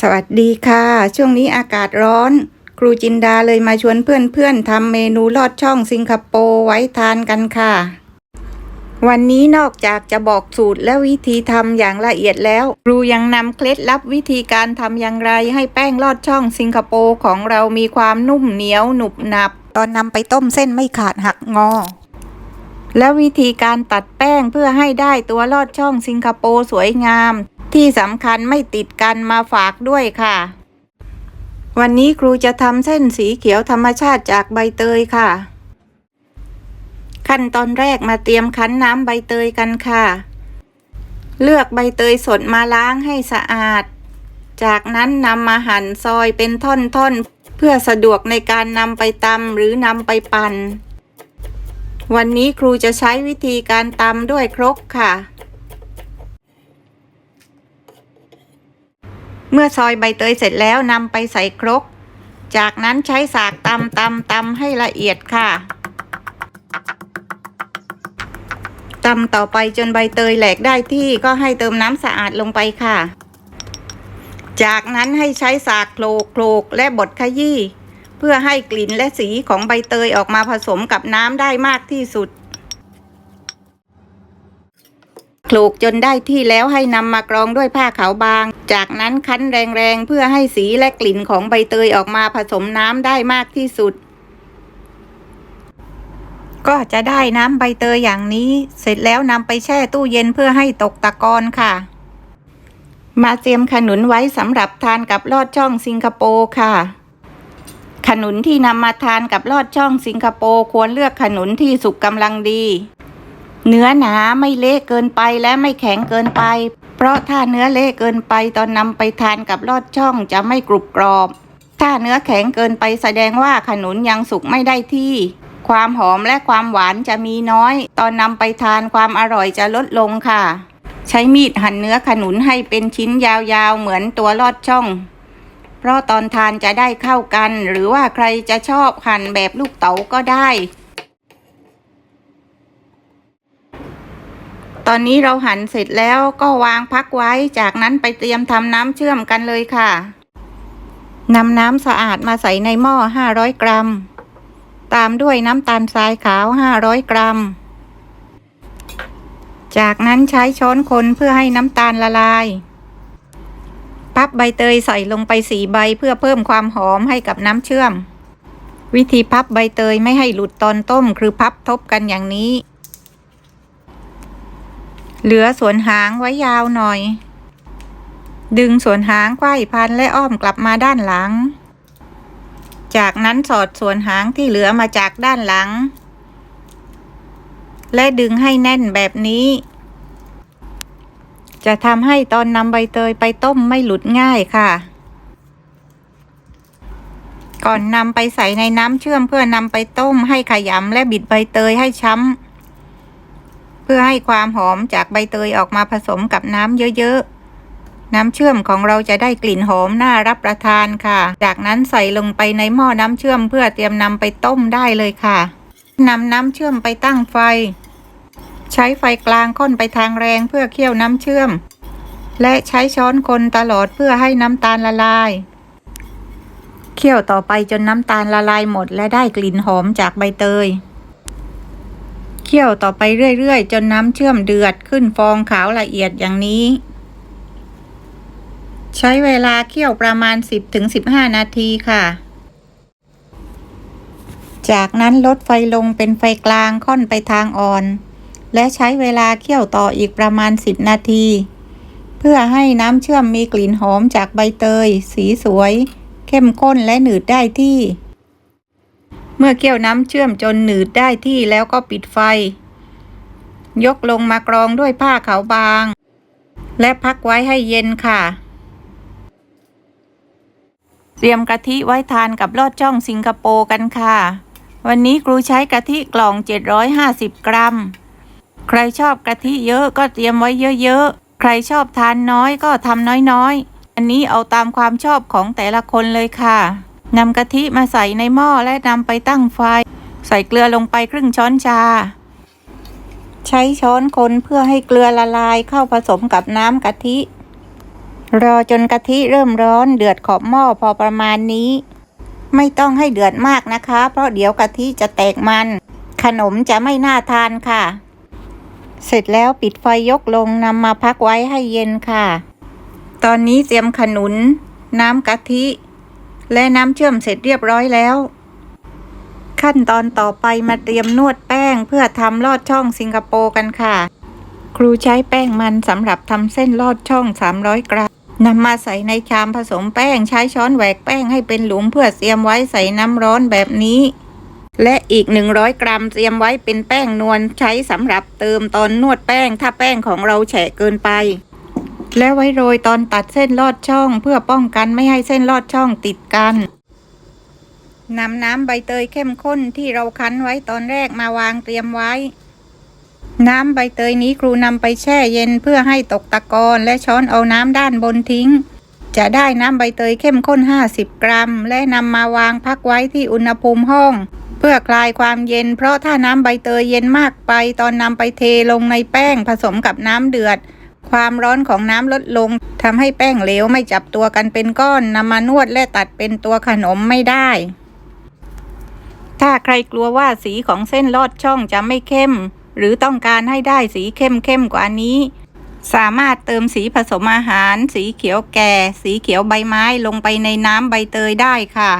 สวัสดีค่ะ ช่วงนี้อากาศร้อน ครูจินดาเลยมาชวนเพื่อนๆทำเมนูลอดช่องสิงคโปร์ไว้ทานกันค่ะ วันนี้นอกจากจะบอกสูตรและวิธีทำอย่างละเอียดแล้ว ครูยังนำเคล็ดลับวิธีการทำอย่างไรให้แป้งลอดช่องสิงคโปร์ของเรามีความนุ่มเหนียวหนุบหนับ ตอนนำไปต้มเส้นไม่ขาดหักงอ และวิธีการตัดแป้งเพื่อให้ได้ตัวลอดช่องสิงคโปร์สวยงาม ที่สำคัญไม่ติดกันมาฝากด้วยค่ะ วันนี้ครูจะทำเส้นสีเขียวธรรมชาติจากใบเตยค่ะ ขั้นตอนแรกมาเตรียมคั้นน้ำใบเตยกันค่ะ เลือกใบเตยสดมาล้างให้สะอาด จากนั้นนำมาหั่นซอยเป็นท่อนๆ เพื่อสะดวกในการนำไปตำหรือนำไปปั่นวันนี้ครูจะใช้วิธีการตำด้วยครกค่ะ เมื่อซอยใบเตยเสร็จแล้วนำไปใส่ครก จากนั้นใช้สากตำตำตำให้ละเอียดค่ะตำต่อไปจนใบเตยแหลกได้ที่ก็ให้เติมน้ำสะอาดลงไปค่ะ จากนั้นให้ใช้สากโคลกโคลกและบดขยี้เพื่อให้กลิ่นและสีของใบเตยออกมาผสมกับน้ำได้มากที่สุด โขลกจนได้ที่แล้วให้นำมากรองด้วยผ้าขาวบาง จากนั้นคั้นแรงๆ เพื่อให้สีและกลิ่นของใบเตยออกมาผสมน้ำได้มากที่สุด ก็จะได้น้ำใบเตยอย่างนี้ เสร็จแล้วนำไปแช่ตู้เย็นเพื่อให้ตกตะกอนค่ะ มาเตรียมขนุนไว้สำหรับทานกับลอดช่องสิงคโปร์ค่ะขนุนที่นำมาทานกับลอดช่องสิงคโปร์ควรเลือกขนุนที่สุกกำลังดี เนื้อหนาไม่เละเกินไปและไม่แข็งเกินไป เพราะถ้าเนื้อเละเกินไปตอนนำไปทานกับลอดช่องจะไม่กรุบกรอบ ถ้าเนื้อแข็งเกินไปแสดงว่าขนุนยังสุกไม่ได้ที่ ความหอมและความหวานจะมีน้อย ตอนนำไปทานความอร่อยจะลดลงค่ะ ใช้มีดหั่นเนื้อขนุนให้เป็นชิ้นยาวๆเหมือนตัวลอดช่อง เพราะตอนทานจะได้เข้ากัน หรือว่าใครจะชอบหั่นแบบลูกเต๋าก็ได้ ตอนนี้เราหั่นเสร็จแล้วก็วางพักไว้ จากนั้นไปเตรียมทำน้ำเชื่อมกันเลยค่ะนำน้ำสะอาดมาใส่ในหม้อ 500 กรัม ตามด้วยน้ำตาลทรายขาว 500 กรัม จากนั้นใช้ช้อนคนเพื่อให้น้ำตาลละลาย พับใบเตยใส่ลงไปสีใบเพื่อเพิ่มความหอมให้กับน้ำเชื่อม วิธีพับใบเตยไม่ให้หลุดตอนต้ม คือพับทบกันอย่างนี้ เหลือส่วนหางไว้ยาวหน่อย ดึงส่วนหางไขว้พันและอ้อมกลับมาด้านหลัง จากนั้นสอดส่วนหางที่เหลือมาจากด้านหลัง และดึงให้แน่นแบบนี้ จะทำให้ตอนนำใบเตยไปต้มไม่หลุดง่ายค่ะ ก่อนนำไปใส่ในน้ำเชื่อมเพื่อนำไปต้มให้ขยำและบิดใบเตยให้ช้ำ เพื่อให้ความหอมจากใบเตยออกมาผสมกับน้ำเยอะๆ น้ำเชื่อมของเราจะได้กลิ่นหอมน่ารับประทานค่ะ จากนั้นใส่ลงไปในหม้อน้ำเชื่อมเพื่อเตรียมนำไปต้มได้เลยค่ะนำน้ำเชื่อมไปตั้งไฟ ใช้ไฟกลางค่อนไปทางแรงเพื่อเคี่ยวน้ำเชื่อม และใช้ช้อนคนตลอดเพื่อให้น้ำตาลละลาย เคี่ยวต่อไปจนน้ำตาลละลายหมดและได้กลิ่นหอมจากใบเตย เคี่ยวต่อไปเรื่อยๆ จนน้ำเชื่อมเดือดขึ้นฟองขาวละเอียดอย่างนี้ ใช้เวลาเคี่ยวประมาณ 10-15 นาทีค่ะ จากนั้นลดไฟลงเป็นไฟกลางค่อนไปทางอ่อน และใช้เวลาเคี่ยวต่ออีกประมาณ 10 นาที เพื่อให้น้ำเชื่อมมีกลิ่นหอมจากใบเตย สีสวย เข้มข้นและหนืดได้ที่ เมื่อเคี่ยวน้ำเชื่อมจนหนืดได้ที่แล้วก็ปิดไฟ ยกลงมากรองด้วยผ้าขาวบาง และพักไว้ให้เย็นค่ะ เตรียมกะทิไว้ทานกับลอดช่องสิงคโปร์กันค่ะ วันนี้ครูใช้กะทิกล่อง 750 กรัม ใครชอบกะทิเยอะก็เตรียมไว้เยอะๆ ใครชอบทานน้อยก็ทำน้อยๆ อันนี้เอาตามความชอบของแต่ละคนเลยค่ะ นำกะทิมาใส่ในหม้อและนำไปตั้งไฟ ใส่เกลือลงไปครึ่งช้อนชา ใช้ช้อนคนเพื่อให้เกลือละลายเข้าผสมกับน้ำกะทิ รอจนกะทิเริ่มร้อนเดือดขอบหม้อพอประมาณนี้ ไม่ต้องให้เดือดมากนะคะ เพราะเดี๋ยวกะทิจะแตกมัน ขนมจะไม่น่าทานค่ะ เสร็จแล้วปิดไฟยกลงนำมาพักไว้ให้เย็นค่ะ ตอนนี้เตรียมขนุน น้ำกะทิ และน้ำเชื่อมเสร็จเรียบร้อยแล้ว ขั้นตอนต่อไปมาเตรียมนวดแป้งเพื่อทำลอดช่องสิงคโปร์กันค่ะ ครูใช้แป้งมันสำหรับทำเส้นลอดช่อง 300 กรัมนำมาใส่ในชามผสมแป้งใช้ช้อนแหวกแป้งให้เป็นหลุมเพื่อเตรียมไว้ใส่น้ำร้อนแบบนี้ และอีก 100 กรัมเตรียมไว้เป็นแป้งนวลใช้สำหรับเติมตอนนวดแป้งถ้าแป้งของเราแฉะเกินไป และไว้โรยตอนตัดเส้นลอดช่อง เพื่อป้องกันไม่ให้เส้นลอดช่องติดกันนำน้ำใบเตยเข้มข้นที่เราคั้นไว้ตอนแรกมาวางเตรียมไว้ น้ำใบเตยนี้ครูนำไปแช่เย็นเพื่อให้ตกตะกอนและช้อนเอาน้ำด้านบนทิ้ง จะได้น้ำใบเตยเข้มข้น 50 กรัม และนำมาวางพักไว้ที่อุณหภูมิห้อง เพื่อคลายความเย็น เพราะถ้าน้ำใบเตยเย็นมากไป ตอนนำไปเทลงในแป้งผสมกับน้ำเดือด ความร้อนของน้ำลดลงทำให้แป้งเหลวไม่จับตัวกันเป็นก้อนนำมานวดและตัดเป็นตัวขนมไม่ได้ ถ้าใครกลัวว่าสีของเส้นลอดช่องจะไม่เข้ม หรือต้องการให้ได้สีเข้มเข้มกว่านี้ สามารถเติมสีผสมอาหาร สีเขียวแก่ สีเขียวใบไม้ลงไปในน้ำใบเตยได้ค่ะ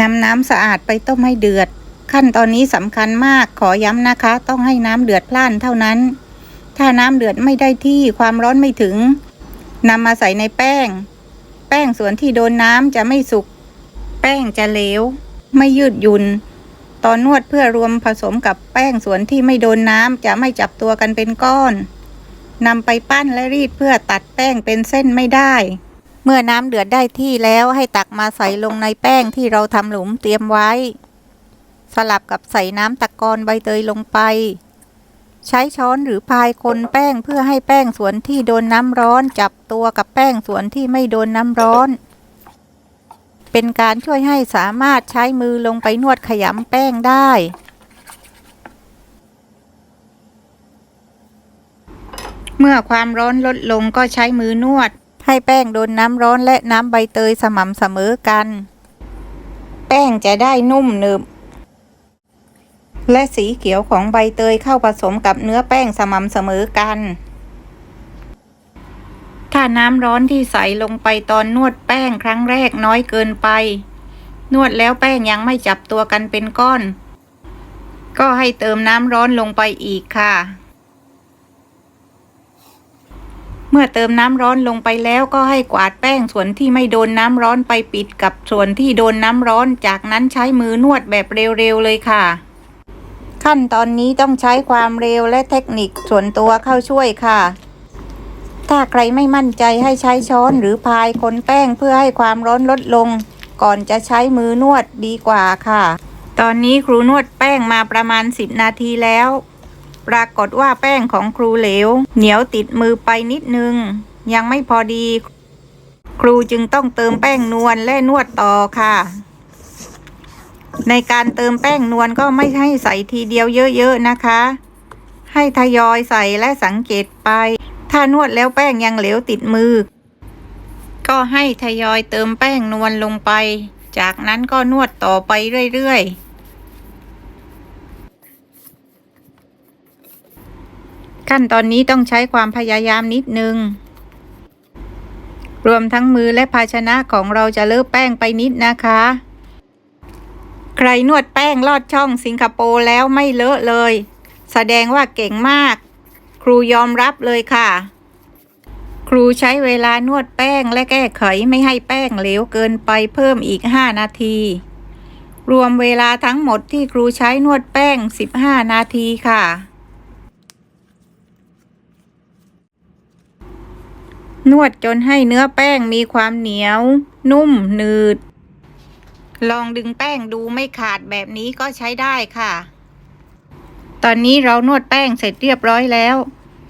นำน้ำสะอาดไปต้มให้เดือด ขั้นตอนนี้สำคัญมากขอย้ำนะคะ ต้องให้น้ำเดือดพล่านเท่านั้น ถ้าน้ำเดือดไม่ได้ที่ความร้อนไม่ถึงนำมาใส่ในแป้ง แป้งส่วนที่โดนน้ำจะไม่สุก แป้งจะเหลว ไม่ยืดหยุ่นตอนนวดเพื่อรวมผสมกับแป้งส่วนที่ไม่โดนน้ำจะไม่จับตัวกันเป็นก้อนนำไปปั้นและรีดเพื่อตัดแป้งเป็นเส้นไม่ได้ เมื่อน้ำเดือดได้ที่แล้วให้ตักมาใส่ลงในแป้งที่เราทำหลุมเตรียมไว้ สลับกับใส่น้ำตะกอนใบเตยลงไป ใช้ช้อนหรือพายคนแป้งเพื่อให้แป้งส่วนที่โดนน้ำร้อน จับตัวกับแป้งส่วนที่ไม่โดนน้ำร้อน เป็นการช่วยให้สามารถใช้มือลงไปนวดขยำแป้งได้เมื่อความร้อนลดลงก็ใช้มือนวด ให้แป้งโดนน้ำร้อนและน้ำใบเตยสม่ำเสมอกัน แป้งจะได้นุ่มหนึบ และสีเขียวของใบเตยเข้าผสมกับเนื้อแป้งสม่ำเสมอกัน ถ้าน้ำร้อนที่ใส่ลงไปตอนนวดแป้งครั้งแรกน้อยเกินไป นวดแล้วแป้งยังไม่จับตัวกันเป็นก้อน ก็ให้เติมน้ำร้อนลงไปอีกค่ะ เมื่อเติมน้ำร้อนลงไปแล้วก็ให้กวาดแป้งส่วนที่ไม่โดนน้ำร้อนไปปิดกับส่วนที่โดนน้ำร้อน จากนั้นใช้มือนวดแบบเร็วๆเลยค่ะ ขั้นตอนนี้ต้องใช้ความเร็วและเทคนิคส่วนตัวเข้าช่วยค่ะ ถ้าใครไม่มั่นใจให้ใช้ช้อนหรือพายคนแป้งเพื่อให้ความร้อนลดลง ก่อนจะใช้มือนวดดีกว่าค่ะ ตอนนี้ครูนวดแป้งมาประมาณ 10 นาทีแล้ว ปรากฏว่าแป้งของครูเหลว เหนียวติดมือไปนิดนึง ยังไม่พอดี ครูจึงต้องเติมแป้งนวลและนวดต่อค่ะ ในการเติมแป้งนวลก็ไม่ให้ใส่ทีเดียวเยอะๆนะคะ ให้ทยอยใส่และสังเกตไป ถ้านวดแล้วแป้งยังเหลวติดมือ ก็ให้ทยอยเติมแป้งนวลลงไป จากนั้นก็นวดต่อไปเรื่อยๆขั้นตอนนี้ต้องใช้ความพยายามนิดนึง รวมทั้งมือและภาชนะของเราจะเลอะแป้งไปนิดนะคะ ใครนวดแป้งลอดช่องสิงคโปร์แล้วไม่เลอะเลย แสดงว่าเก่งมาก ครูยอมรับเลยค่ะ ครูใช้เวลานวดแป้งและแก้ไขไม่ให้แป้งเหลวเกินไปเพิ่มอีก 5 นาที รวมเวลาทั้งหมดที่ครูใช้นวดแป้ง 15 นาทีค่ะ นวดจนให้เนื้อแป้งมีความเหนียว นุ่มหนืด ลองดึงแป้งดูไม่ขาดแบบนี้ก็ใช้ได้ค่ะ ตอนนี้เรานวดแป้งเสร็จเรียบร้อยแล้ว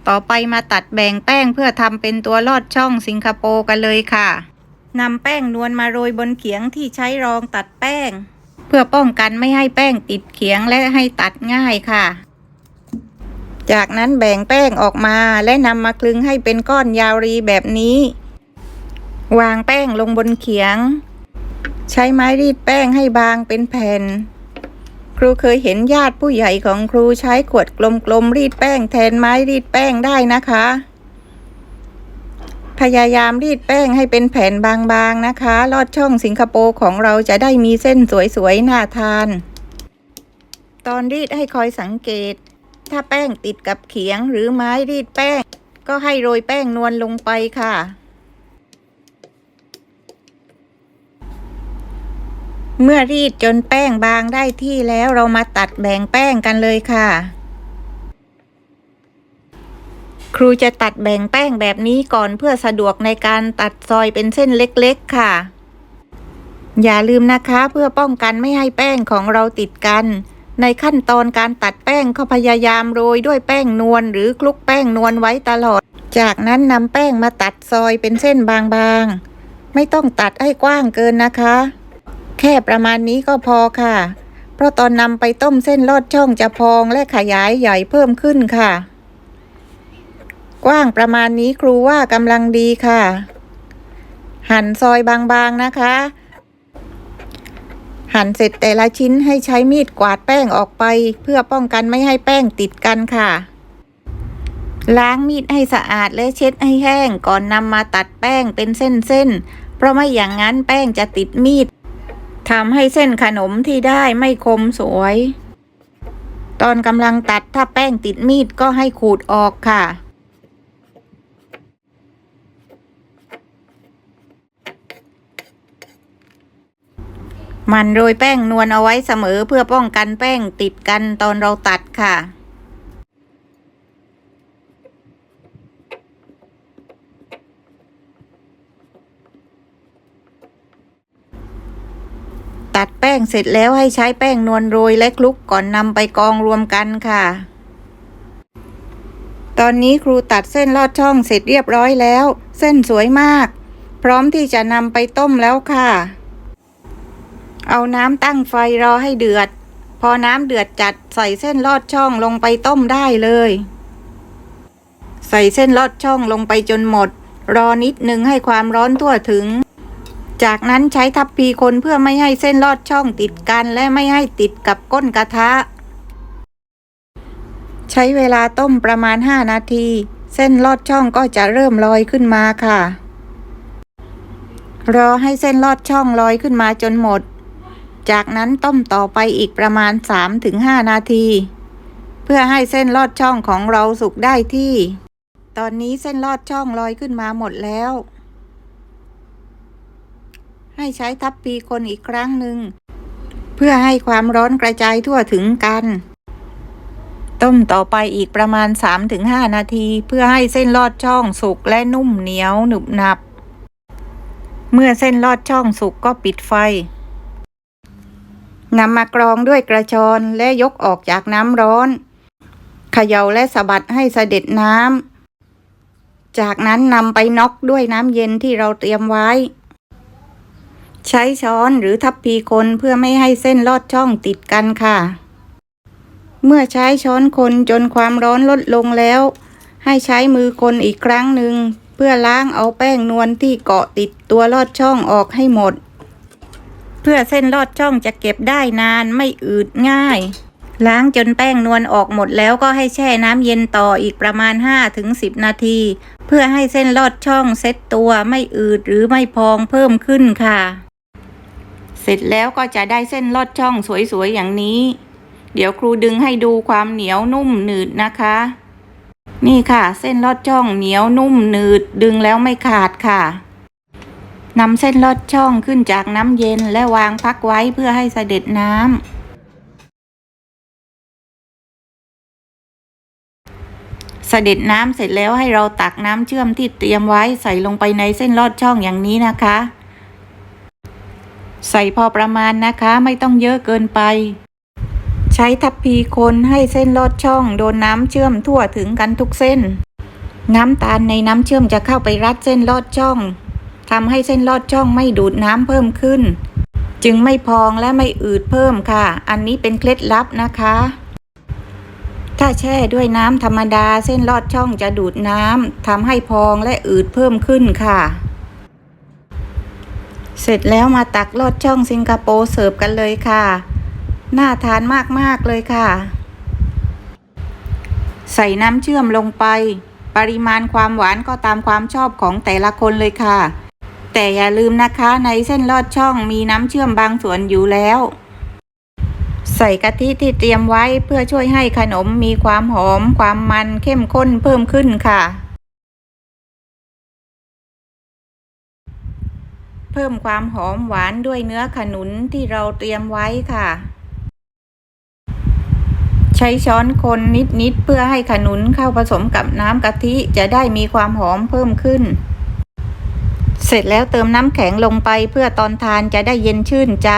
ต่อไปมาตัดแบ่งแป้งเพื่อทำเป็นตัวลอดช่องสิงคโปร์กันเลยค่ะนำแป้งนวลมาโรยบนเขียงที่ใช้รองตัดแป้ง เพื่อป้องกันไม่ให้แป้งติดเขียงและให้ตัดง่ายค่ะ จากนั้นแบ่งแป้งออกมาและนำมาคลึงให้เป็นก้อนยาวรีแบบนี้ วางแป้งลงบนเขียง ใช้ไม้รีดแป้งให้บางเป็นแผ่น ครูเคยเห็นญาติผู้ใหญ่ของครูใช้ขวดกลมๆรีดแป้งแทนไม้รีดแป้งได้นะคะ พยายามรีดแป้งให้เป็นแผ่นบางๆนะคะ ลอดช่องสิงคโปร์ของเราจะได้มีเส้นสวยๆน่าทาน ตอนรีดให้คอยสังเกต ถ้าแป้งติดกับเขียงหรือไม้รีดแป้ง ก็ให้โรยแป้งนวลลงไปค่ะ เมื่อรีดจนแป้งบางได้ที่แล้วเรามาตัดแบ่งแป้งกันเลยค่ะ ครูจะตัดแบ่งแป้งแบบนี้ก่อนเพื่อสะดวกในการตัดซอยเป็นเส้นเล็กๆค่ะ อย่าลืมนะคะเพื่อป้องกันไม่ให้แป้งของเราติดกัน ในขั้นตอนการตัดแป้งก็พยายามโรยด้วยแป้งนวลหรือคลุกแป้งนวลไว้ตลอด จากนั้นนำแป้งมาตัดซอยเป็นเส้นบางๆ ไม่ต้องตัดให้กว้างเกินนะคะ แค่ประมาณนี้ก็พอค่ะ เพราะตอนนำไปต้มเส้นลอดช่องจะพองและขยายใหญ่เพิ่มขึ้นค่ะ กว้างประมาณนี้ครูว่ากำลังดีค่ะ หั่นซอยบางๆนะคะ หั่นเสร็จแต่ละชิ้นให้ใช้มีดกวาดแป้งออกไป เพื่อป้องกันไม่ให้แป้งติดกันค่ะล้างมีดให้สะอาดและเช็ดให้แห้งก่อนนำมาตัดแป้งเป็นเส้นๆ เพราะไม่อย่างนั้นแป้งจะติดมีด ทำให้เส้นขนมที่ได้ไม่คมสวย ตอนกำลังตัดถ้าแป้งติดมีดก็ให้ขูดออกค่ะ มันโรยแป้งนวลเอาไว้เสมอเพื่อป้องกันแป้งติดกันตอนเราตัดค่ะ ตัดแป้งเสร็จแล้วให้ใช้แป้งนวลโรยและคลุกก่อนนำไปกองรวมกันค่ะ ตอนนี้ครูตัดเส้นลอดช่องเสร็จเรียบร้อยแล้ว เส้นสวยมาก พร้อมที่จะนำไปต้มแล้วค่ะ เอาน้ำตั้งไฟรอให้เดือด พอน้ำเดือดจัดใส่เส้นลอดช่องลงไปต้มได้เลย ใส่เส้นลอดช่องลงไปจนหมด รอนิดนึงให้ความร้อนทั่วถึง จากนั้นใช้ทัพพีคนเพื่อไม่ให้เส้นลอดช่องติดกันและไม่ให้ติดกับก้นกระทะ ใช้เวลาต้มประมาณ 5 นาที เส้นลอดช่องก็จะเริ่มลอยขึ้นมาค่ะ รอให้เส้นลอดช่องลอยขึ้นมาจนหมด จากนั้นต้มต่อไปอีกประมาณ 3-5 นาที เพื่อให้เส้นลอดช่องของเราสุกได้ที่ ตอนนี้เส้นลอดช่องลอยขึ้นมาหมดแล้ว ให้ใช้ทัพพีคนอีกครั้งหนึ่ง เพื่อให้ความร้อนกระจายทั่วถึงกัน ต้มต่อไปอีกประมาณ 3-5 นาที เพื่อให้เส้นลอดช่องสุกและนุ่มเหนียวหนึบหนับ เมื่อเส้นลอดช่องสุกก็ปิดไฟนำมากรองด้วยกระชอนและยกออกจากน้ำร้อนเขย่าและสะบัดให้เสด็จน้ำจากนั้นนำไปน็อกด้วยน้ำเย็นที่เราเตรียมไว้ ใช้ช้อนหรือทัพพีคนเพื่อไม่ให้เส้นลอดช่องติดกันค่ะ เมื่อใช้ช้อนคนจนความร้อนลดลงแล้ว ให้ใช้มือคนอีกครั้งหนึ่งเพื่อล้างเอาแป้งนวลที่เกาะติดตัวลอดช่องออกให้หมด เพื่อเส้นลอดช่องจะเก็บได้นานไม่อืดง่าย ล้างจนแป้งนวลออกหมดแล้วก็ให้แช่น้ำเย็นต่ออีกประมาณ 5-10 นาที เพื่อให้เส้นลอดช่องเซ็ตตัวไม่อืดหรือไม่พองเพิ่มขึ้นค่ะ เสร็จแล้วก็จะได้เส้นลอดช่องสวยๆอย่างนี้ เดี๋ยวครูดึงให้ดูความเหนียวนุ่มหนืดนะคะ นี่ค่ะ เส้นลอดช่องเหนียวนุ่มหนืดดึงแล้วไม่ขาดค่ะนำเส้นลอดช่องขึ้นจากน้ำเย็นและวางพักไว้เพื่อให้เสด็จน้ำเสด็จน้ำเสร็จแล้วให้เราตักน้ำเชื่อมที่เตรียมไว้ใส่ลงไปในเส้นลอดช่องอย่างนี้นะคะ ใส่พอประมาณนะคะไม่ต้องเยอะเกินไป ใช้ทัพพีคนให้เส้นลอดช่อง โดนน้ำเชื่อมทั่วถึงกันทุกเส้น น้ำตาลในน้ำเชื่อมจะเข้าไปรัดเส้นลอดช่องทำให้เส้นลอดช่องไม่ดูดน้ำเพิ่มขึ้น จึงไม่พองและไม่อืดเพิ่มค่ะ อันนี้เป็นเคล็ดลับนะคะ ถ้าแช่ด้วยน้ำธรรมดาเส้นลอดช่องจะดูดน้ำทำให้พองและอืดเพิ่มขึ้นค่ะ เสร็จแล้วมาตักลอดช่องสิงคโปร์เสิร์ฟกันเลยค่ะ น่าทานมาก ๆ เลยค่ะ ใส่น้ำเชื่อมลงไป ปริมาณความหวานก็ตามความชอบของแต่ละคนเลยค่ะ แต่อย่าลืมนะคะในเส้นลอดช่องมีน้ำเชื่อมบางส่วนอยู่แล้ว ใส่กะทิที่เตรียมไว้เพื่อช่วยให้ขนมมีความหอม ความมันเข้มข้นเพิ่มขึ้นค่ะ เพิ่มความหอมหวานด้วยเนื้อขนุนที่เราเตรียมไว้ค่ะ ใช้ช้อนคนนิดๆเพื่อให้ขนุนเข้าผสมกับน้ำกะทิจะได้มีความหอมเพิ่มขึ้น เสร็จแล้วเติมน้ำแข็งลงไปเพื่อตอนทานจะได้เย็นชื่นใจ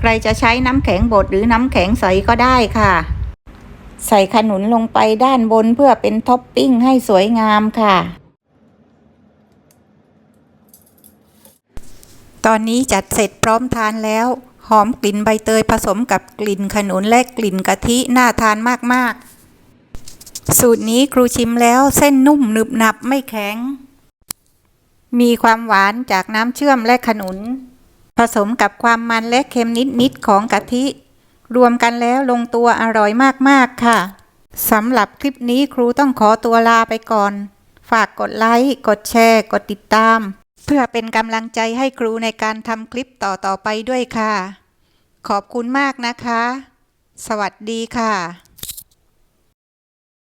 ใครจะใช้น้ำแข็งบดหรือน้ำแข็งใสก็ได้ค่ะใส่ขนุนลงไปด้านบนเพื่อเป็นท็อปปิ้งให้สวยงามค่ะ ตอนนี้จัดเสร็จพร้อมทานแล้ว หอมกลิ่นใบเตยผสมกับกลิ่นขนุนและกลิ่นกะทิน่าทานมากๆ สูตรนี้ครูชิมแล้วเส้นนุ่มหนึบหนับไม่แข็ง มีความหวานจากน้ำเชื่อมและขนุน ผสมกับความมันและเค็มนิด ๆ ของกะทิ รวมกันแล้วลงตัวอร่อยมาก ๆ ค่ะสำหรับคลิปนี้ครูต้องขอตัวลาไปก่อน ฝากกดไลค์ กดแชร์ กดติดตาม เพื่อเป็นกำลังใจให้ครูในการทำคลิปต่อๆไปด้วยค่ะ ขอบคุณมากนะคะ สวัสดีค่ะ